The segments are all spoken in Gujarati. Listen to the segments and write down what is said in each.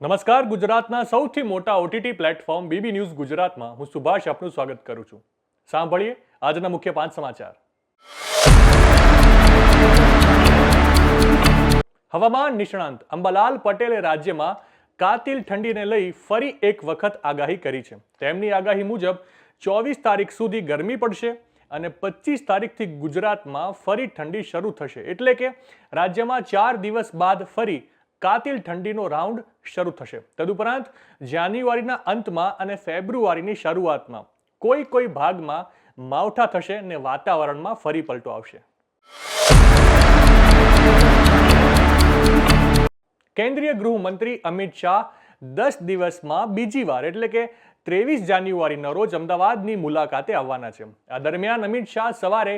નમસ્કાર, ગુજરાતના સૌથી મોટા ઓટીટી પ્લેટફોર્મ બીબી ન્યૂઝ ગુજરાતમાં. હું સુભાષ, આપનું સ્વાગત કરું છું. સાંભળીએ આજના મુખ્ય પાંચ સમાચાર. હવામાન નિષ્ણાંત અંબાલાલ પટેલે રાજ્યમાં કાતિલ ઠંડીને લઈ ફરી એક વખત આગાહી કરી છે. તેમની આગાહી મુજબ, ચોવીસ તારીખ સુધી ગરમી પડશે અને પચીસ તારીખથી ગુજરાતમાં ફરી ઠંડી શરૂ થશે. એટલે કે રાજ્યમાં ચાર દિવસ બાદ ફરી કાતિલ ઠંડીનો રાઉન્ડ શરૂ થશે. તદુપરાંત જાન્યુઆરીના અંતમાં અને ફેબ્રુઆરીની શરૂઆતમાં કોઈ કોઈ ભાગમાં માવઠા થશે અને વાતાવરણમાં ફરી પલટો આવશે. કેન્દ્રીય ગૃહમંત્રી અમિત શાહ દસ દિવસમાં બીજી વાર, એટલે કે ત્રેવીસ જાન્યુઆરીના રોજ અમદાવાદની મુલાકાતે આવવાના છે. આ દરમિયાન અમિત શાહ સવારે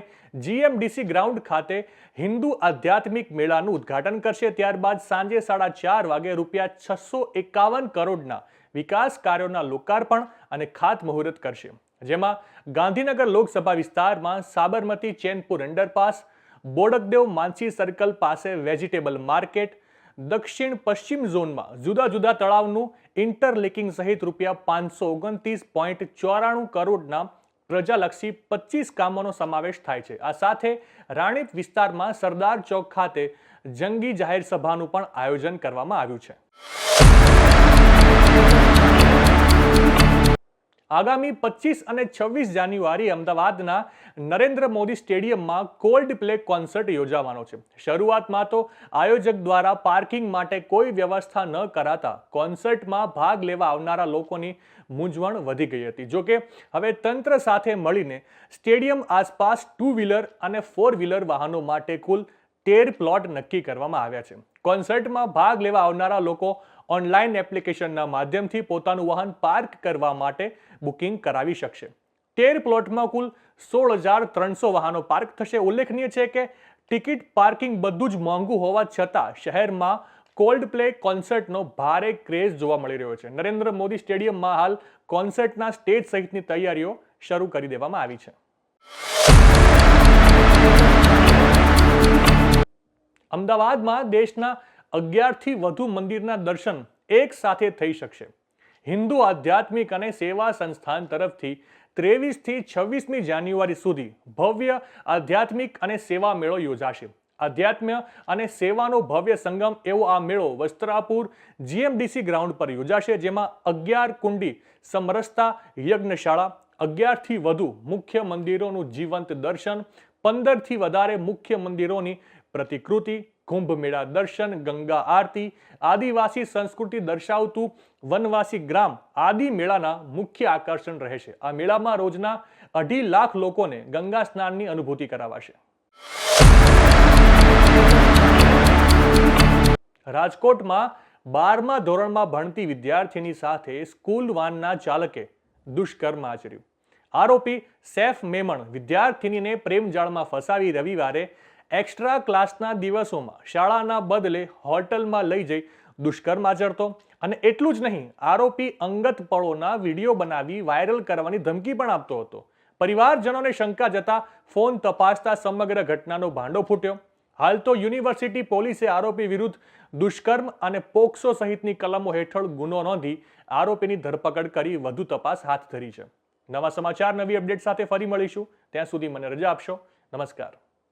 જીએમડીસી ગ્રાઉન્ડ ખાતે હિન્દુ આધ્યાત્મિક મેળાનું ઉદ્ઘાટન કરશે. ત્યારબાદ સાંજે સાડા ચાર વાગે રૂપિયા છસો એકાવન કરોડના વિકાસ કાર્યોના લોકાર્પણ અને ખાતમુહૂર્ત કરશે. જેમાં ગાંધીનગર લોકસભા વિસ્તારમાં સાબરમતી ચેનપુર અંડરપાસ, બોડકદેવ માનસી સર્કલ પાસે વેજીટેબલ માર્કેટ દક્ષિણ પશ્ચિમ ઝોનમાં જુદા જુદા તળાવનું ઇન્ટરલેકિંગ સહિત રૂપિયા પાંચસો ઓગણત્રીસ પોઈન્ટ ચોરાણું કરોડના પ્રજાલક્ષી પચીસ કામોનો સમાવેશ થાય છે. આ સાથે રાણીપ વિસ્તારમાં સરદાર ચોક ખાતે જંગી જાહેર સભાનું પણ આયોજન કરવામાં આવ્યું છે. આગામી પચીસ અને છવ્વીસ જાન્યુઆરી અમદાવાદના નરેન્દ્ર મોદી સ્ટેડિયમમાં કોલ્ડ પ્લે કોન્સર્ટ યોજાવાનો છે. શરૂઆતમાં તો આયોજક દ્વારા પાર્કિંગ માટે કોઈ વ્યવસ્થા ન કરાતા કોન્સર્ટમાં ભાગ લેવા આવનારા લોકોની મૂંઝવણ વધી ગઈ હતી. જોકે હવે તંત્ર સાથે મળીને સ્ટેડિયમ આસપાસ ટુ વ્હીલર અને ફોર વ્હીલર વાહનો માટે કુલ તેર પ્લોટ નક્કી કરવામાં આવ્યા છે. કોન્સર્ટમાં ભાગ લેવા આવનારા લોકો ઓનલાઈન એપ્લિકેશનના માધ્યમથી પોતાનું વાહન પાર્ક કરવા માટે બુકિંગ કરાવી શકશે. તેર પ્લોટમાં કુલ સોળ હજાર ત્રણસો વાહનો પાર્ક થશે. ઉલ્લેખનીય છે કે ટિકિટ પાર્કિંગ બધું જ મોંઘું હોવા છતાં શહેરમાં કોલ્ડ પ્લે કોન્સર્ટનો ભારે ક્રેઝ જોવા મળી રહ્યો છે. નરેન્દ્ર મોદી સ્ટેડિયમમાં હાલ કોન્સર્ટના સ્ટેજ સહિતની તૈયારીઓ શરૂ કરી દેવામાં આવી છે. અમદાવાદમાં દેશના અગિયારથી વધુ મંદિરના દર્શન એક સાથે થઈ શકશે. હિન્દુ આધ્યાત્મિક અને સેવા સંસ્થાન તરફથી ત્રેવીસથી છવ્વીસમી જાન્યુઆરી સુધી ભવ્ય આધ્યાત્મિક અને સેવા મેળો યોજાશે. આધ્યાત્મ્ય અને સેવાનો ભવ્ય સંગમ એવો આ મેળો વસ્ત્રાપુર જીએમડીસી ગ્રાઉન્ડ પર યોજાશે, જેમાં અગિયાર કુંડી, સમરસતા, યજ્ઞશાળા, અગિયારથી વધુ મુખ્ય મંદિરોનું જીવંત દર્શન, પંદરથી વધારે મુખ્ય મંદિરોની પ્રતિકૃતિ કુંભ મેળા દર્શન, ગંગા આરતી આદિવાસી સંસ્કૃતિ દર્શાવતું વનવાસી ગ્રામ આદિ મેળાના મુખ્ય આકર્ષણ રહેશે. આ મેળામાં રોજના અઢી લાખ લોકોને ગંગા સ્નાનની અનુભૂતિ કરાવાશે. રાજકોટમાં બારમા ધોરણમાં ભણતી વિદ્યાર્થીની સાથે સ્કૂલ વાનના ચાલકે દુષ્કર્મ આચર્યું. આરોપી સેફ મેમણ વિદ્યાર્થીનીને પ્રેમજાળમાં ફસાવી રવિવારે એક્સ્ટ્રા ક્લાસના દિવસોમાં શાળાના બદલે હોટલમાં લઈ જઈ દુષ્કર્મ આચરતો. અને એટલું જ નહીં, આરોપી અંગત પળોના વીડિયો બનાવી વાયરલ કરવાની ધમકી પણ આપતો હતો. પરિવારજનોને શંકા જતા ફોન તપાસતા સમગ્ર ઘટનાનો ભાંડો ફૂટ્યો. હાલ તો યુનિવર્સિટી પોલીસે આરોપી વિરુદ્ધ દુષ્કર્મ અને પોક્સો સહિતની કલમો હેઠળ ગુનો નોંધી આરોપીની ધરપકડ કરી વધુ તપાસ હાથ ધરી છે. નવા સમાચાર, નવી અપડેટ સાથે ફરી મળીશું. ત્યાં સુધી મને રજા આપશો. નમસ્કાર.